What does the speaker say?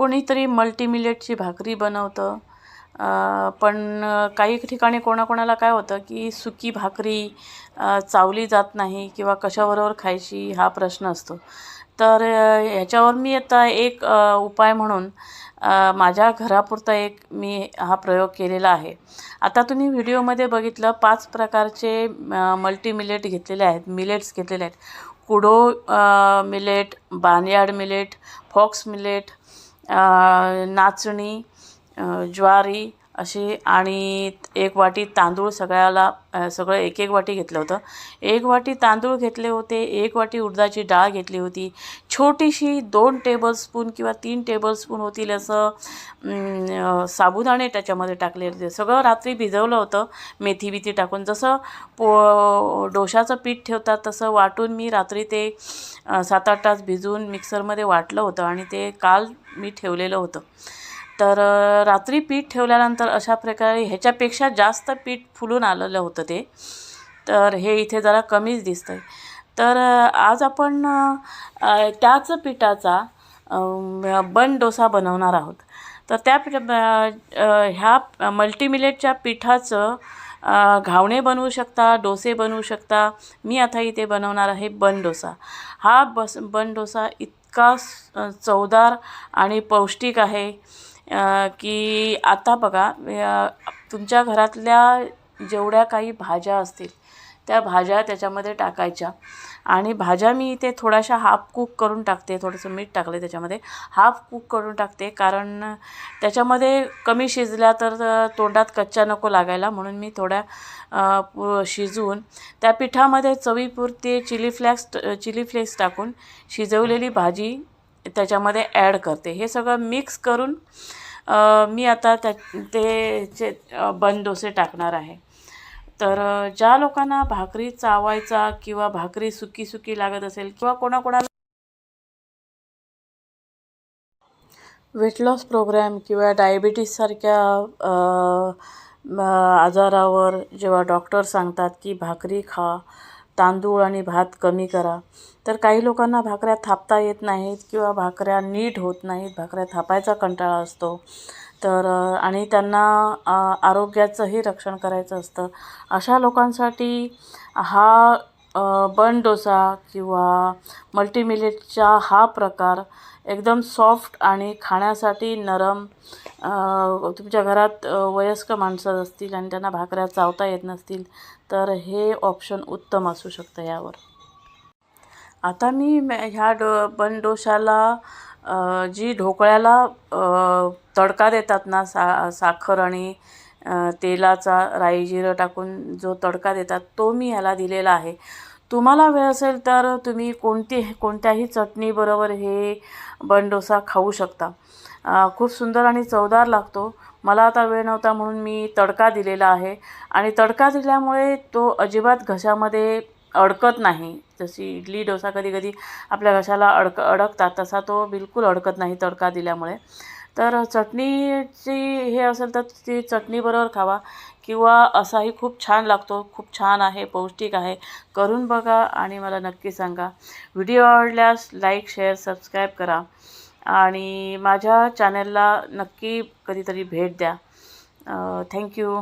कोणीतरी मल्टीमिलेटची भाकरी बनवतं. पण काही ठिकाणी कोणाकोणाला काय होतं की सुकी भाकरी चावली जात नाही किंवा कशाबरोबर खायची हा प्रश्न असतो. तर ह्याच्यावर मी आता एक उपाय म्हणून माझ्या घरापुरता एक मी हा प्रयोग केलेला आहे. आता तुम्ही व्हिडिओमध्ये बघितलं पाच प्रकारचे मल्टीमिलेट घेतलेले आहेत मिलेट्स घेतलेले आहेत. Kodo millet barnyard millet fox millet ನಾಚಣಿ ಜ್ವಾರಿ अशी आणि एक वाटी तांदूळ सगळ्याला सगळं एक एक वाटी घेतलं होतं. एक वाटी तांदूळ घेतले होते एक वाटी उडदाची डाळ घेतली होती. छोटीशी दोन टेबलस्पून किंवा तीन टेबलस्पून होतील असं साबुदाणे त्याच्यामध्ये टाकले होते. सगळं रात्री भिजवलं होतं मेथी बिथी टाकून. जसं पो डोशाचं पीठ ठेवतात तसं वाटून मी रात्री ते सात आठ तास भिजवून मिक्सरमध्ये वाटलं होतं आणि ते काल मी ठेवलेलं होतं. तर रात्री पीठ ठेवल्यानंतर अशा प्रकारे ह्याच्यापेक्षा जास्त पीठ फुलून आलेलं होतं ते. तर हे इथे जरा कमीच दिसतं आहे तर आज आपण त्याच पिठाचा बन डोसा बनवणार आहोत. तर त्या पिठ ह्या मल्टीमिलेटच्या पिठाचं घावणे बनवू शकता डोसे बनवू शकता. मी आता इथे बनवणार आहे बन डोसा. हा बस बन डोसा इतका चवदार आणि पौष्टिक आहे. की आता बघा तुमच्या घरातल्या जेवढ्या काही भाज्या असतील त्या भाज्या त्याच्यामध्ये टाकायच्या. आणि भाज्या मी इथे थोड्याशा हाफ कुक करून टाकते थोडंसं मीठ टाकले त्याच्यामध्ये. हाफ कुक करून टाकते कारण त्याच्यामध्ये कमी शिजल्या तर तोंडात कच्च्या नको लागायला. म्हणून मी थोड्या शिजवून त्या पिठामध्ये चवीपुरते चिली फ्लॅक्स चिली फ्लेक्स टाकून शिजवलेली भाजी त्याच्यामध्ये ॲड करते. हे सगळं मिक्स करून मी आता त्या ते चे बन डोसे टाकणार आहे. तर ज्या लोकांना भाकरी चावायचा किंवा भाकरी सुकी सुकी लागत असेल किंवा कोणाकोणाला वेट लॉस प्रोग्रॅम किंवा डायबिटीससारख्या आजारावर जेव्हा डॉक्टर सांगतात की भाकरी खा तांदूळ आणि भात कमी करा. तर काही लोकांना भाकऱ्या थापता येत नाहीत किंवा भाकऱ्या नीट होत नाहीत भाकऱ्या थापायचा कंटाळा असतो. तर आणि त्यांना आरोग्याचंही रक्षण करायचं असतं. अशा लोकांसाठी हा बन डोसा किंवा मल्टीमिलेटचा हा प्रकार एकदम सॉफ्ट आणि खाण्यासाठी नरम तुमच्या घरात वयस्क माणसं असतील आणि त्यांना भाकऱ्या चावता येत नसतील तर हे ऑप्शन उत्तम असू शकतं यावर. आता मी ह्या डो बन डोशाला जी ढोकळ्याला तडका देतात ना सा साखर आणि तेलाचा राई जिरं टाकून जो तडका देतात तो मी ह्याला दिलेला आहे. तुम्हाला वेळ असेल तर तुम्ही कोणती कोणत्याही चटणीबरोबर हे बनडोसा खाऊ शकता. खूप सुंदर आणि चवदार लागतो. मला आता वेळ नव्हता म्हणून मी तडका दिलेला आहे. आणि तडका दिल्यामुळे तो अजिबात घशामध्ये अडकत नाही. जशी इडली डोसा कधी कधी आपल्या घशाला अडक अडकतात तसा तो बिलकुल अडकत नाही तडका दिल्यामुळे. तर चटणीची हे असेल तर ती चटणीबरोबर खावा. किंवा असाही खूप छान लागतो खूप छान आहे पौष्टिक आहे. करून बघा आणि मला नक्की सांगा. व्हिडिओ आवडल्यास लाईक शेअर सबस्क्राईब करा. आणि माझ्या चॅनलला नक्की कधीतरी भेट द्या. थँक्यू.